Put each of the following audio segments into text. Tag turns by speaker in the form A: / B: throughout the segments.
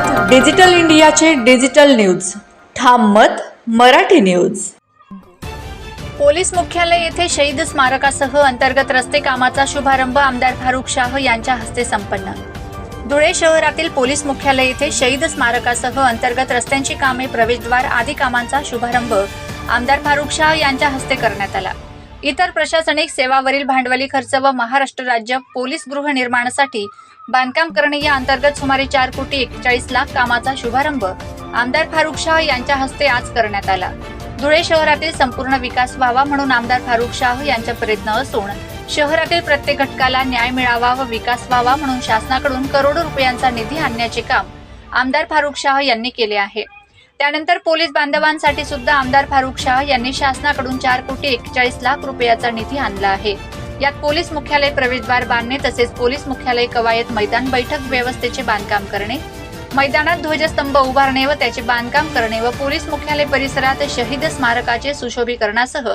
A: मत डिजिटल इंडियाचे digital news. ठाम मत मराठी न्यूज.
B: पोलीस मुख्यालय येथे शहीद स्मारकासह अंतर्गत रस्ते कामाचा शुभारंभ आमदार फारुख शाह यांच्या हस्ते संपन्न. धुळे शहरातील पोलीस मुख्यालय येथे शहीद स्मारकासह अंतर्गत रस्त्यांची कामे प्रवेशद्वार आदी कामांचा शुभारंभ आमदार फारुख शाह यांच्या हस्ते करण्यात आला. इतर प्रशासनिक सेवावरील भांडवली खर्च व महाराष्ट्र राज्य पोलीस गृहनिर्माणासाठी बांधकाम करणे या अंतर्गत सुमारे चार कोटी एक्केचाळीस लाख कामाचा शुभारंभ आमदार फारुख शाह यांच्या हस्ते आज करण्यात आला. धुळे शहरातील संपूर्ण विकास व्हावा म्हणून आमदार फारुख शाह यांचा प्रयत्न असून शहरातील प्रत्येक घटकाला न्याय मिळावा व विकास व्हावा म्हणून शासनाकडून करोडो रुपयांचा निधी आणण्याचे काम आमदार फारुख शाह यांनी केले आहे. त्यानंतर पोलीस बांधवांसाठी सुद्धा आमदार फारुख शाह यांनी शासनाकडून चार कोटी एक्केचाळीस लाख रुपयाचा निधी आणला आहे. यात पोलीस मुख्यालय प्रवेशद्वार बांधणे तसेच पोलीस मुख्यालय कवायत मैदान बैठक व्यवस्थेचे बांधकाम करणे मैदानात ध्वजस्तंभ उभारणे व त्याचे बांधकाम करणे व पोलीस मुख्यालय परिसरात शहीद स्मारकाचे सुशोभीकरणासह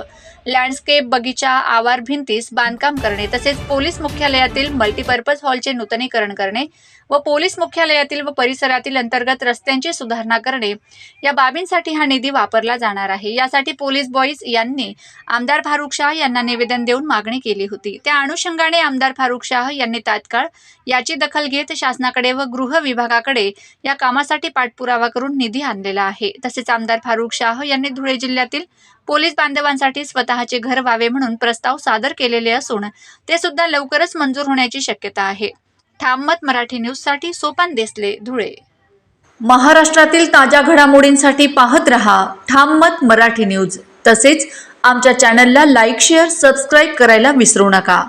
B: लँडस्केप बगीचा आवार भिंतीस बांधकाम करणे तसेच पोलीस मुख्यालयातील मल्टीपर्पज हॉलचे नूतनीकरण करणे व पोलीस मुख्यालयातील व परिसरातील अंतर्गत रस्त्यांची सुधारणा करणे या बाबींसाठी हा निधी वापरला जाणार आहे. यासाठी पोलीस बॉईज यांनी आमदार फारुख शाह यांना निवेदन देऊन मागणी केली होती. त्या अनुषंगाने आमदार फारुख शाह यांनी तात्काळ याची दखल घेत शासनाकडे व गृह विभागाकडे या कामासाठी पाठपुरावा करून निधी आणलेला आहे. तसेच आमदार फारुख शाह यांनी धुळे जिल्ह्यातील पोलीस बांधवांसाठी स्वतःचे घर व्हावे म्हणून प्रस्ताव सादर केलेले असून ते सुद्धा लवकरच मंजूर होण्याची शक्यता आहे. ठाममत मराठी न्यूजसाठी सोपान देसले धुळे.
A: महाराष्ट्रातील ताज्या घडामोडींसाठी पाहत रहा ठाम मत मराठी न्यूज. तसेच आमच्या चॅनलला लाईक शेअर सबस्क्राईब करायला विसरू नका.